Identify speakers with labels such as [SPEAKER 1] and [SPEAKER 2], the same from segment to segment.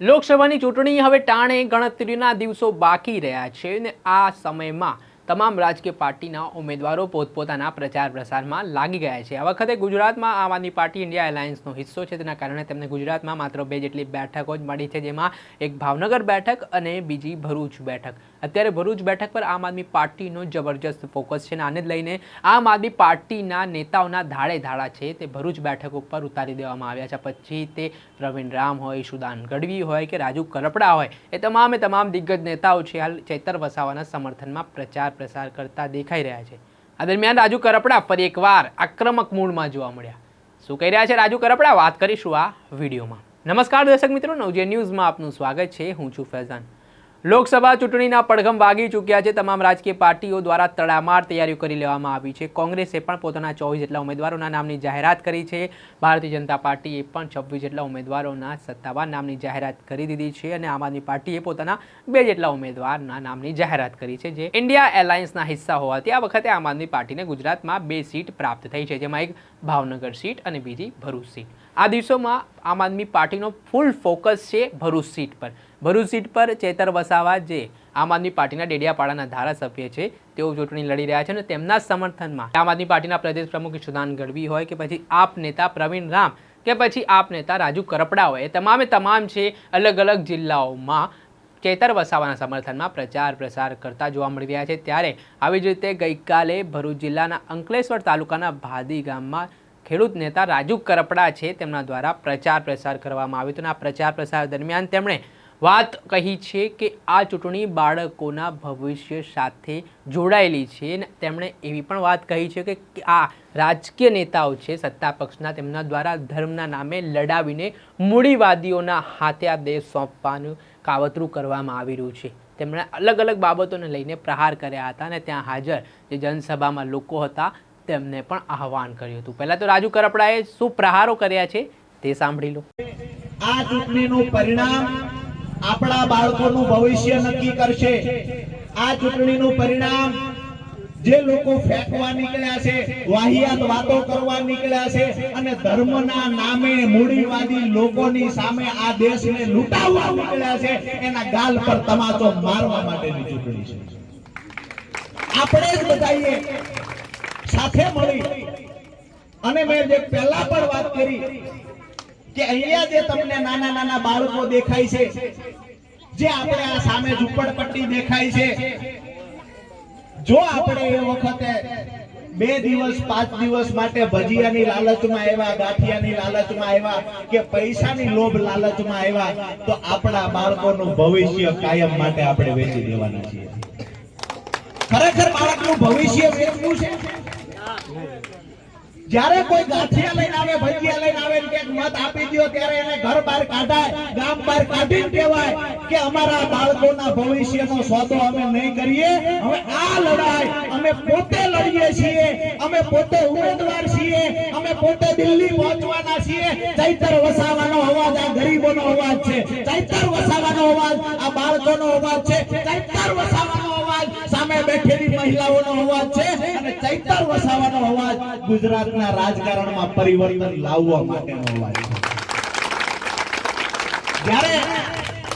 [SPEAKER 1] લોકસભાની ચૂંટણી હવે ટાણે ગણતરીના દિવસો બાકી રહ્યા છે અને આ સમયમાં તમામ રાજકીય પાર્ટીના ઉમેદવારો પોતપોતાના પ્રચાર પ્રસારમાં લાગી ગયા છે. આ વખતે ગુજરાતમાં આમ આદમી પાર્ટી ઇન્ડિયા એલાયન્સનો હિસ્સો છે. તેના કારણે તેમને ગુજરાતમાં માત્ર બે જેટલી બેઠકો જ મળી છે, જેમાં એક ભાવનગર બેઠક અને બીજી ભરૂચ બેઠક. અત્યારે ભરૂચ બેઠક પર આમ આદમી પાર્ટીનો જબરજસ્ત ફોકસ છે અને આને લઈને આમ આદમી પાર્ટીના નેતાઓના ધાડે ધાડા છે તે ભરૂચ બેઠક ઉપર ઉતારી દેવામાં આવ્યા છે. પછી તે પ્રવીણ રામ હોય, સુદાન ગઢવી હોય કે રાજુ કરપડા હોય, એ તમામે તમામ દિગ્ગજ નેતાઓ છે. હાલ ચૈતર વસાવાના સમર્થનમાં પ્રચાર પ્રસાર કરતા દેખાઈ રહ્યા છે. આ દરમિયાન રાજુ કરપડા ફરી એકવાર આક્રમક મૂડમાં જોવા મળ્યા. શું કહી રહ્યા છે રાજુ કરપડા? વાત કરીશું આ વિડીયોમાં. નમસ્કાર દર્શક મિત્રો નવજે ન્યૂઝમાં આપનું સ્વાગત છે. હું છું ફૈઝાન. લોકસભા ચૂંટણીના પડઘમ વાગી ચૂક્યા છે. તમામ રાજકીય પાર્ટીઓ દ્વારા તડામાર તૈયારીઓ કરી લેવામાં આવી છે. કોંગ્રેસે પણ પોતાના ચોવીસ જેટલા ઉમેદવારોના નામની જાહેરાત કરી છે. ભારતીય જનતા પાર્ટીએ પણ છવ્વીસ જેટલા ઉમેદવારોના સત્તાવાર નામની જાહેરાત કરી દીધી છે અને આમ આદમી પાર્ટીએ પોતાના બે જેટલા ઉમેદવારના નામની જાહેરાત કરી છે, જે ઇન્ડિયા એલાયન્સના હિસ્સા હોવાથી આ વખતે આમ આદમી પાર્ટીને ગુજરાતમાં બે સીટ પ્રાપ્ત થઈ છે, જેમાં એક ભાવનગર સીટ અને બીજી ભરૂચ સીટ. આ દિવસોમાં આમ આદમી પાર્ટીનો ફૂલ ફોકસ છે ભરૂચ સીટ પર. ભરૂચ સીટ પર ચેતર વસાવા જે આમ આદમી પાર્ટીના ડેડિયાપાડાના ધારાસભ્ય છે, તેઓ ચૂંટણી લડી રહ્યા છે અને તેમના સમર્થનમાં આમ આદમી પાર્ટીના પ્રદેશ પ્રમુખ સુદાન ગઢવી હોય કે પછી આપ નેતા પ્રવીણ રામ કે પછી આપ નેતા રાજુ કરપડા હોય, એ તમામે તમામ છે અલગ અલગ જિલ્લાઓમાં ચેતર વસાવાના સમર્થનમાં પ્રચાર પ્રસાર કરતા જોવા મળી રહ્યા છે. ત્યારે આવી જ રીતે ગઈકાલે ભરૂચ જિલ્લાના અંકલેશ્વર તાલુકાના ભાદી ગામમાં ખેડૂત નેતા રાજુ કરપડા છે, તેમના દ્વારા પ્રચાર પ્રસાર કરવામાં આવ્યો હતો અને આ પ્રચાર પ્રસાર દરમિયાન તેમણે વાત કહી છે કે આ ચૂંટણી બાળકોના ભવિષ્ય સાથે જોડાયેલી છે અને તેમણે એવી પણ વાત કહી છે કે આ રાજકીય નેતાઓ છે, સત્તા પક્ષના, તેમના દ્વારા ધર્મના નામે લડાવીને મૂડીવાદીઓના હાથે આ દેશ સોંપવાનું કાવતરું કરવામાં આવી રહ્યું છે. તેમણે અલગ અલગ બાબતોને લઈને પ્રહાર કર્યા હતા અને ત્યાં હાજર જે જનસભામાં લોકો હતા તેમને પણ આહવાન કર્યું હતું. પહેલાં તો રાજુ કરપડાએ શું પ્રહારો કર્યા છે તે સાંભળી લો.
[SPEAKER 2] આ ચૂંટણીનું પરિણામ આપણા બાળકોનું ભવિષ્ય નક્કી કરશે. આ ચૂંટણીનું પરિણામ જે લોકો ફેંકવા નીકળ્યા છે, વાહિયાત વાતો કરવા નીકળ્યા છે અને ધર્મના નામે મૂડીવાદી લોકોની સામે આ દેશને લૂંટાવવા નીકળ્યા છે, એના ગાલ પર તમાચો મારવા માટેની ચૂંટણી છે. આપણે જ બધાએ સાથે મળી અને મેં જે પહેલા પણ વાત કરી કે અહીંયા જે તમને નાના નાના બાળકો દેખાય છે, જે આપણે આ સામે ઝૂંપડપટ્ટી દેખાય છે, જો આપણે એ વખતે બે દિવસ, પાંચ દિવસ માટે ભજીયાની લાલચમાં આવ્યા, ગાંઠિયાની લાલચમાં આવ્યા કે પૈસાની લોભ લાલચમાં આવ્યા, તો આપણા બાળકોનું ભવિષ્ય કાયમ માટે આપણે વેચી દેવાના છીએ. ખરેખર બાળકનું ભવિષ્ય વેચવું છે? જ્યારે કોઈ ગાંઠિયા લઈને આવે, ભજીયા લઈને આવે મત આપી દો ત્યારે એને ઘર બહાર કાઢાય, ગામ બહાર કાઢીને કહેવાય કે અમારા બાળકોના ભવિષ્યનો સોદો અમે નહીં કરીએ. હવે આ લડાઈ અમે પોતે લડીએ છીએ, અમે પોતે ઉમેદવાર છીએ, અમે પોતે દિલ્હી પહોંચવાના છીએ. ચૈતર વસાવાનો અવાજ, આ ગરીબોનો અવાજ છે. ચૈતર વસાવાનો અવાજ, આ બાળકોનો અવાજ છે. ચૈતર વસાવાનો અવાજ, સામે બેઠેલી મહિલાઓનો અવાજ છે. ચૈતર વસાવાનો અવાજ ગુજરાતના રાજકારણમાં પરિવર્તન લાવવા માટેનો અવાજ છે. જ્યારે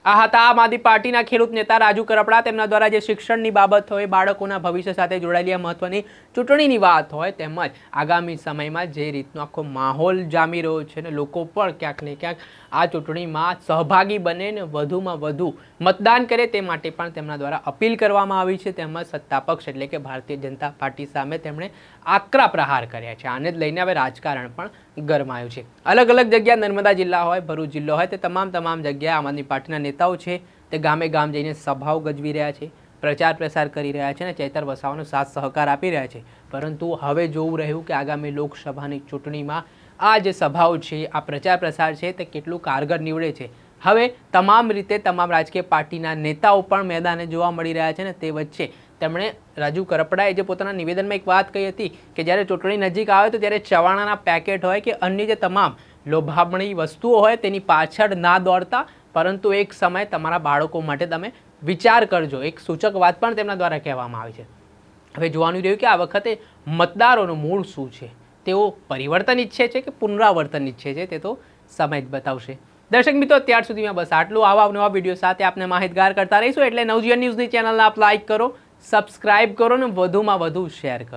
[SPEAKER 1] આ હતા આમ આદમી પાર્ટીના ખેડૂત નેતા રાજુ કરપડા. તેમના દ્વારા જે શિક્ષણની બાબત હોય, બાળકોના ભવિષ્ય સાથે જોડાયેલી આ મહત્વની ચૂંટણીની વાત હોય, તેમજ આગામી સમયમાં જે રીતનો આખો માહોલ જામી રહ્યો છે ને લોકો પણ ક્યાંક ને ક્યાંક આ ચૂંટણીમાં સહભાગી બને ને વધુમાં વધુ મતદાન કરે તે માટે પણ તેમના દ્વારા અપીલ કરવામાં આવી છે. તેમજ સત્તા પક્ષ એટલે કે ભારતીય જનતા પાર્ટી સામે તેમણે આકરા પ્રહાર કર્યા છે. આને જ લઈને હવે રાજકારણ પણ ગરમાયું છે. અલગ અલગ જગ્યા નર્મદા જિલ્લા હોય, ભરૂચ જિલ્લો હોય, તે તમામ તમામ જગ્યાએ આમ આદમી પાર્ટીના નેતાઓ છે તે ગામે ગામ જઈને સભાઓ ગજવી રહ્યા છે, પ્રચાર પ્રસાર કરી રહ્યા છે અને ચૈતર વસાવાનો સાથ સહકાર આપી રહ્યા છે. પરંતુ હવે જોવું રહ્યું કે આગામી લોકસભાની ચૂંટણીમાં આ જે સભાઓ છે, આ પ્રચાર પ્રસાર છે તે કેટલું કારગર નીવડે છે. હવે તમામ રીતે તમામ રાજકીય પાર્ટીના નેતાઓ પણ મેદાને જોવા મળી રહ્યા છે ને તે વચ્ચે તેમણે રાજુ કરપડાએ જે પોતાના નિવેદનમાં એક વાત કહી હતી કે જ્યારે ચૂંટણી નજીક આવે તો ત્યારે ચવાણાના પેકેટ હોય કે અન્ય જે તમામ લોભામણી વસ્તુઓ હોય તેની પાછળ ના દોડતા પરંતુ એક સમય તમારા બાળકો માટે તમે વિચાર કરજો. એક સૂચક વાત પણ તેમના દ્વારા કહેવામાં આવી છે. હવે જોવાનું રહ્યું કે આ વખતે મતદારોનું મૂળ શું છે? તેઓ પરિવર્તન ઈચ્છે છે કે પુનરાવર્તન ઈચ્છે છે? તે તો સમય જ બતાવશે. દર્શક મિત્રો ત્યાર સુધીમાં બસ આટલું. આવા નવા વીડિયો સાથે આપને માહિતગાર કરતા રહીશું. એટલે નવજીવન ન્યૂઝની ચેનલને આપ લાઇક કરો સબસ્ક્રાઇબ કરો ને વધુમાં વધુ શેર કરો.